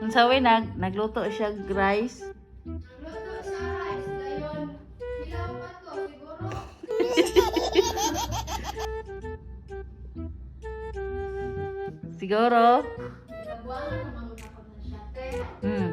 Ang sawi nag nagluto siya rice. Luto sa rice, dayon. Hilaw pa to, siguro. Siguro. Nagbuwangan naman ako siya. Kaya, Hmm.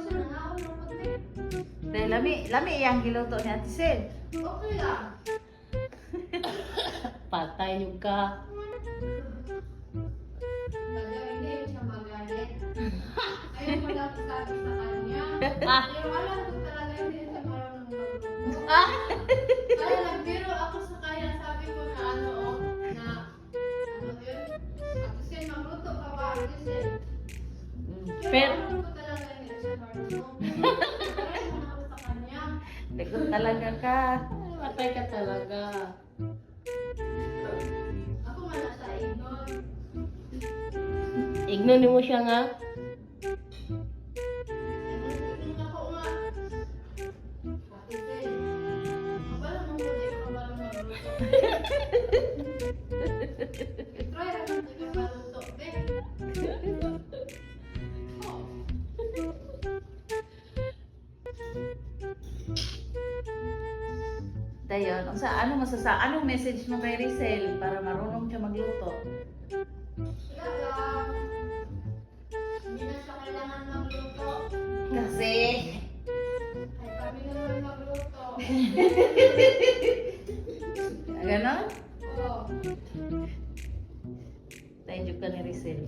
Siya ng awon ng puti. Dahil lami lami iyang giluto ni Ate Sil. Okay lang. Patay yung ka. Ah. Pero alam ko talaga hindi siya marunong magluto. Ah. Kaya nagbiro ako sa kanya. Sabi ko na ano, oh, na ano yun? Ako siya magluto ka ba? Siya. Pero alam ko talaga hindi siya marunong. Kaya ako sa kanya. Likod talaga ka. Talaga. Ako nga nasa ignon. Ignon mo siya nga. Dayon, ang sa ano masasa anong message mo kay Rizel para marunong siya magluto? Hindi na siya kailangan magluto. Kasi Ay, kami naman magluto. ganon? Oo. Tayo ka ni Rizel.